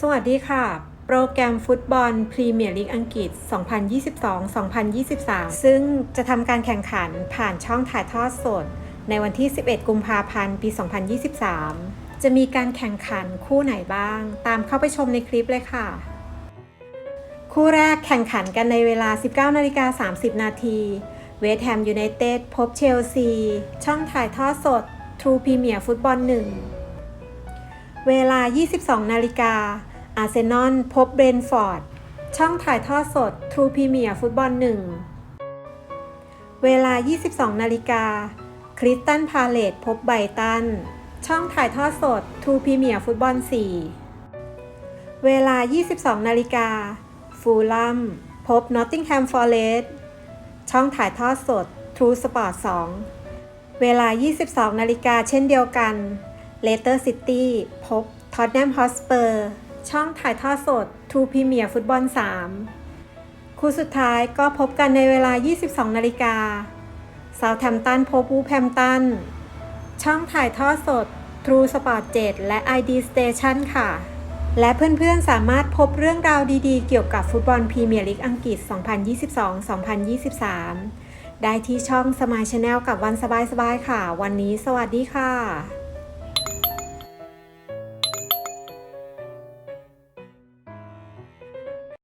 สวัสดีค่ะ โปรแกรมฟุตบอลพรีเมียร์ลีกอังกฤษ 2022-2023 ซึ่งจะทำการแข่งขันผ่านช่องถ่ายทอดสด ในวันที่ 11 กุมภาพันธ์ ปี 2023 จะมีการแข่งขันคู่ไหนบ้าง ตามเข้าไปชมในคลิปเลยค่ะ คู่แรกแข่งขันกันในเวลา 19นาฬิกา30 นาที เวสต์แฮมยูไนเต็ดพบเชลซี ช่องถ่ายทอดสด True Premier ฟุตบอล1 เวลา 22 นาฬิกา อาร์เซนอลพบเบรนฟอร์ด ช่องถ่ายทอดสด True Premier ฟุตบอล1 เวลา 22 นาฬิกา คริสตันพาเลตพบไบตัน ช่องถ่ายทอดสด True Premier ฟุตบอล4 เวลา 22 นาฬิกา ฟูล a มพบนอตติงแฮมฟอร์เรสช่องถ่ายทอดสด True Sport 2เวลา 22 นาฬิกาเช่นเดียวกัน เลสเตอร์ซิตี้พบท็อตแนมฮอสเปอร์ช่องถ่ายทอดสด True Premier ฟุตบอล 3 คู่สุดท้ายก็พบกันในเวลา 22 นาฬิกาเซาแทมตันพบวูแฮมตัน ช่องถ่ายทอดสด True Sport 7 และ ID Station ค่ะ และเพื่อนๆสามารถพบเรื่องราวดีๆ เกี่ยวกับฟุตบอลพรีเมียร์ลีกอังกฤษ 2022-2023 ได้ที่ช่องสมายชาแนลกับวันสบายๆค่ะ วันนี้สวัสดีค่ะ